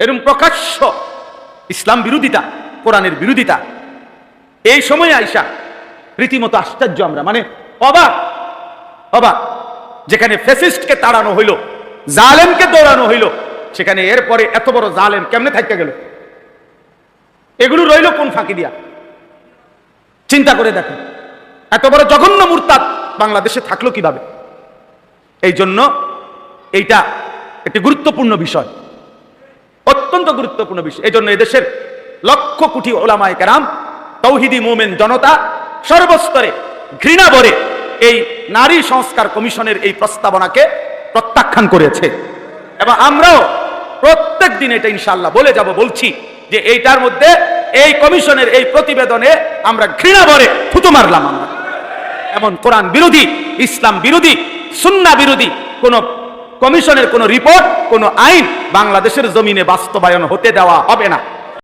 এরকম প্রকাশ্য ইসলাম বিরোধিতা, কোরআনের বিরোধিতা। এই সময়ে আইসা রীতিমতো আশ্চর্য আমরা মানে অবাক অবাক। যেখানে ফেসিস্টকে তাড়ানো হইল, জালেমকে দৌড়ানো হইল, সেখানে এরপরে এত বড় জালেম কেমনে থাকতে গেল? এগুলো রইল কোন ফাঁকি দিয়া? চিন্তা করে দেখেন, এত বড় জঘন্য মুরতাদ বাংলাদেশে থাকল কীভাবে? এই জন্য এইটা একটি গুরুত্বপূর্ণ বিষয়। অত্যন্ত গুরুত্বপূর্ণ বিষয়। এই জন্য এদেশের লক্ষ কোটি ওলামায় কেরাম, তৌহিদি মোমেন জনতা সর্বস্তরে ঘৃণা ভরে এই নারী সংস্কার কমিশনের এই প্রস্তাবনাকে প্রত্যাখ্যান করেছে। এবং আমরাও প্রত্যেক দিন এটা ইনশাল্লাহ বলে যাব, বলছি যে এইটার মধ্যে এই কমিশনের এই প্রতিবেদনে আমরা ঘৃণা ভরে থুতু মারলাম আমরা। এমন কোরআন বিরোধী, ইসলাম বিরোধী, সুন্না বিরোধী কোন কমিশনের কোনো রিপোর্ট কোনো আইন বাংলাদেশের জমিনে বাস্তবায়ন হতে দেওয়া হবে না।